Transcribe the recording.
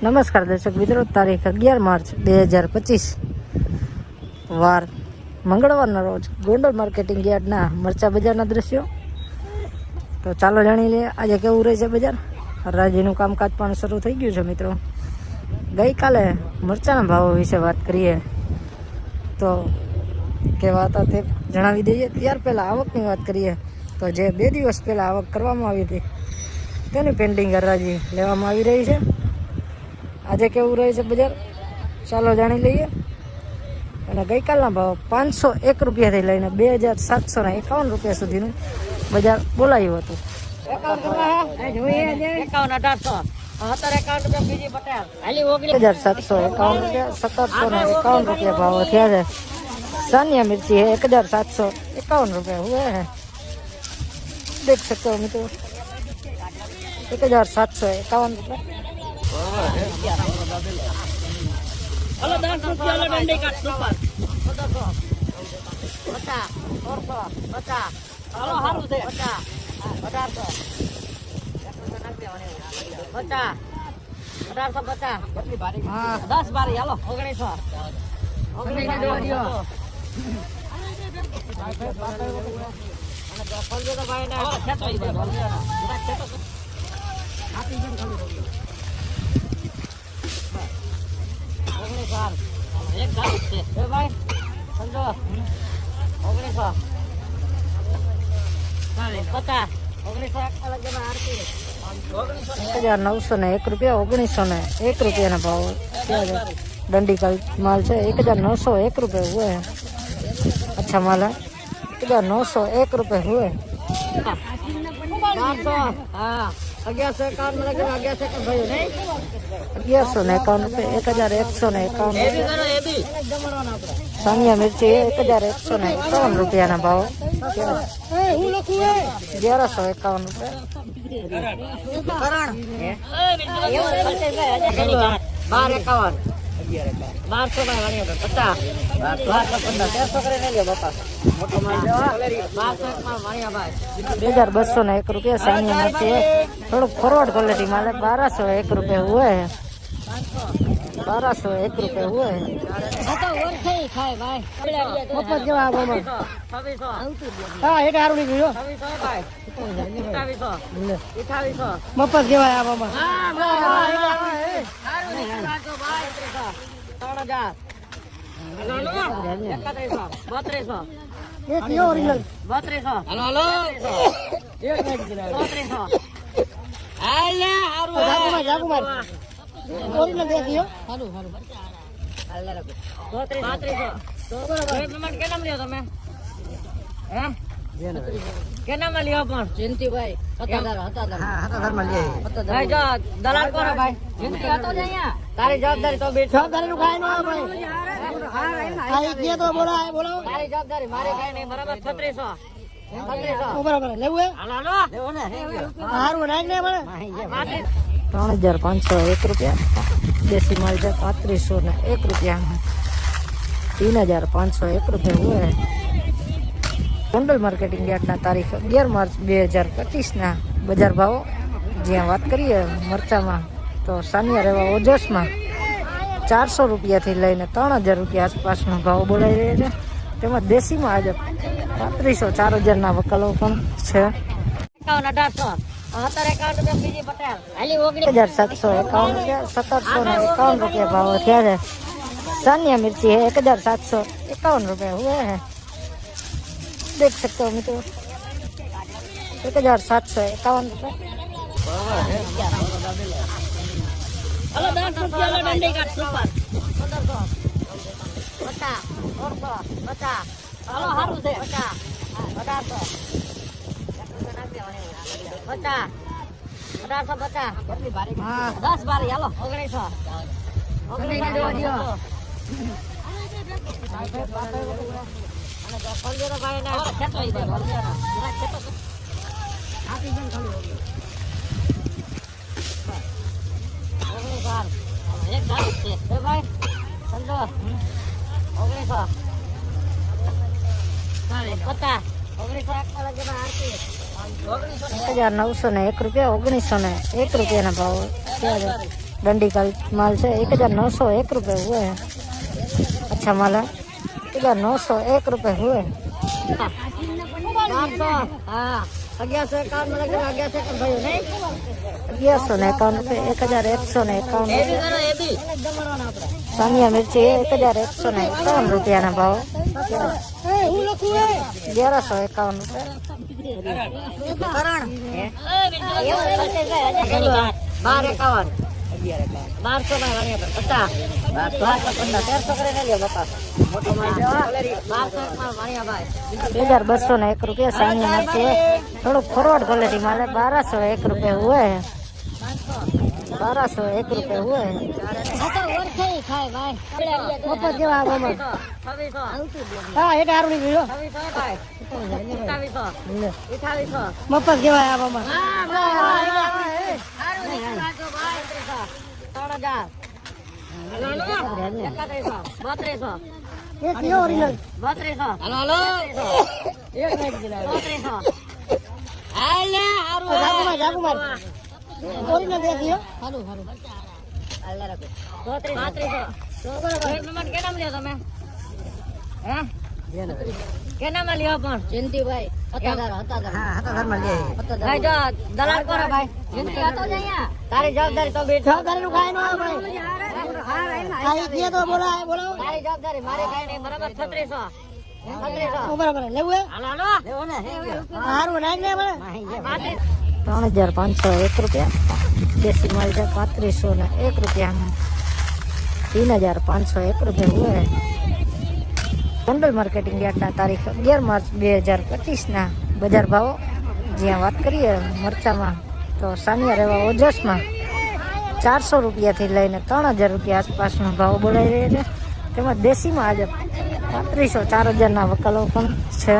નમસ્કાર દર્શક મિત્રો, તારીખ અગિયાર માર્ચ બે હજાર પચીસ. વાર મંગળવારના રોજ ગોંડલ માર્કેટિંગ યાર્ડના મરચા બજારના દ્રશ્યો. તો ચાલો જાણી લઈએ, આજે કેવું રહે છે બજાર? હરાજીનું કામકાજ પણ શરૂ થઈ ગયું છે મિત્રો. ગઈકાલે મરચાના ભાવો વિશે વાત કરીએ તો કેવા હતા તે જણાવી દઈએ. ત્યાર પહેલાં આવકની વાત કરીએ તો જે બે દિવસ પહેલાં આવક કરવામાં આવી હતી, તેની પેન્ડિંગ હરાજી લેવામાં આવી રહી છે. આજે કેવું રહે છે બજાર ચાલો જાણી લઈએ અને ગઈકાલના ભાવ પાંચસો એક રૂપિયાથી લઈને બે હજાર સાતસો ને એકાવન રૂપિયા સુધીનું બજાર બોલાયું હતું એકાવન અઢારસો સત્તર એકાવન રૂપિયા બીજી પટેલ હાલી ઓગણીસ હજાર સાતસો એકાવન રૂપિયા સત્તરસો ને એકાવન રૂપિયા ભાવ થયા છે સાનિયા મિર્ચી है एक हजार सात सौ इक्यावन रुपये हुए हैं देख सकते हो मित्रों एक हजार सात सौ इक्यावन रुपये હલો દસ રૂપિયા દંડી કાઢ સુપર પચાસો સોળસો પચાસ હલો સારું છે પચાસ અઢારસો પચાસ ઓગણીસો હાલ. એક ગાડી જ છે. એ ભાઈ, સમજો. ઓગણીસો. ચાલીસ, પચાસ. ઓગણીસો એક અલગ જણા આરતી. ઓગણીસો ને એક હજાર નવસો ને એક રૂપિયા ઓગણીસો ને એક રૂપિયાના ભાવ થયા છે दंडी का माल है एक हजार नौ सौ एक रुपये हुए हैं अच्छा माल है एक हजार नौ सौ एक रुपये हुए हैं ચારસો. હા. અગિયારસો ને એકાવન રૂપિયા એક હજાર એકસો ને એકાવન સાનિયા મિર્ચી એક હજાર એકસો ને એકાવન રૂપિયાના ભાવ. અગિયારસો એકાવન રૂપિયા. બાર એકાવન. બારસો પચાસ. હજાર બસો ને એક રૂપિયા સાનિયા મિર્ચી થોડુંક ફોરવર્ડ ક્વોલિટી माल બારસો એક રૂપિયા હોય બારસો એક રૂપિયા હોય મફત જેવા આ હા એટલે સારું નીકળી ગયો મફત કેવાય આ બોમાં બત્રીસો બત્રીસો હલો હલો બત્રીસો કેનામ લ્યો પણ જયંતિભાઈ દલાલ કોણ ભાઈ જયંતિ હતો જ અહીંયા તારી જવાબદારી તો બેઠ જવાબદારી નું કાંઈ ન ભાઈ બોલાવો. તારી જવાબદારી, મારે કઈ નહીં, બરાબર? છત્રીસો. ત્રણ હજાર પાંચસો એક રૂપિયા. દેશી મરજા પાંત્રીસો ને એક રૂપિયા. તીન હજાર પાંચસો એક રૂપિયા હોય. ગોંડલ માર્કેટિંગ યાર્ડના તારીખ અગિયાર માર્ચ બે હજાર પચીસના. બજાર ભાવો જ્યાં વાત કરીએ મરચામાં તો સાનિયા રહેવા ઓજસમાં ચારસો રૂપિયાથી લઈને ત્રણ હજાર રૂપિયા આસપાસનો ભાવ બોલાઈ રહ્યો છે. તેમાં દેશીમાં આજે પાંત્રીસો ચાર હજારના વકલો પણ છે એકાવન અઢારસો સત્તર એકાવન રૂપિયા બીજી પટેલ હાલી ઓગણીસ एक हजार सात सौ इक्यावन रुपया सत्तर सौ इक्यावन रुपया भाव थया है सानिया मिर्ची है एक हजार सात सौ इक्यावन रुपये हुए हैं देख सकते हो मित्रों एक हजार सात सौ इक्यावन रुपये સારું છે અઢારસો પચાસ દસ બારી હાલો ઓગણીસો ઓગણીસો એક હજાર નવસો ને એક રૂપિયા ઓગણીસો ને એક રૂપિયાના ભાવ દંડી કાલ માલ છે એક હજાર નવસો એક રૂપિયા હોય અચ્છા માલ એક હજાર નવસો એક રૂપિયા હોય અગિયારસો ને એકાવન રૂપિયા એક હજાર એકસો ને એકાવન સાનિયા મિર્ચી એક હજાર એકસો ને એકાવન રૂપિયાના ભાવ અગિયારસો એકાવન બે હજાર બસો ને એક રૂપિયા સાની થોડુંક ફોરવર્ડ ક્વોલિટી મારે બારસો એક રૂપિયા હોય બારસો એક રૂપિયા હોય ભાઈ ભાઈ મફત જેવા મામા હા એટલે હારું નીકળી લો. મફત જેવા આ મામા બત્રીસો. બત્રીસો. Hello hello. બત્રીસો. હાલે હારું જાગુમાર જાગુમાર. ઓરિજિનલ દે દિયો હારું હારું કેનામ લ્યો પણ જયંતિભાઈ દલાલ કરો ભાઈ તારી જવાબદારી તો જવાબદારી નું કાંઈ ન ભાઈ કાંઈ તો બોલાય બોલાવો તારી જવાબદારી મારી કઈ નહીં બરાબર છત્રીસો બરાબર લેવું હે હાલો ને સારું નાખ ને મને ત્રણ હજાર પાંચસો એક રૂપિયા. દેશી મળી છે પાંત્રીસો ને એક રૂપિયામાં તીન હજાર પાંચસો એક રૂપિયા હોય. ગોંડલ માર્કેટિંગ યાર્ડના તારીખ અગિયાર માર્ચ બે હજાર પચીસના. બજાર ભાવો જ્યાં વાત કરીએ મરચામાં, તો સાનિયા રહેવા ઓજસમાં ચારસો રૂપિયાથી લઈને ત્રણ હજાર રૂપિયા આસપાસનો ભાવ બોલાઈ રહ્યો છે. તેમજ દેશીમાં આજે પાંત્રીસો ચાર હજારના વકલો પણ છે.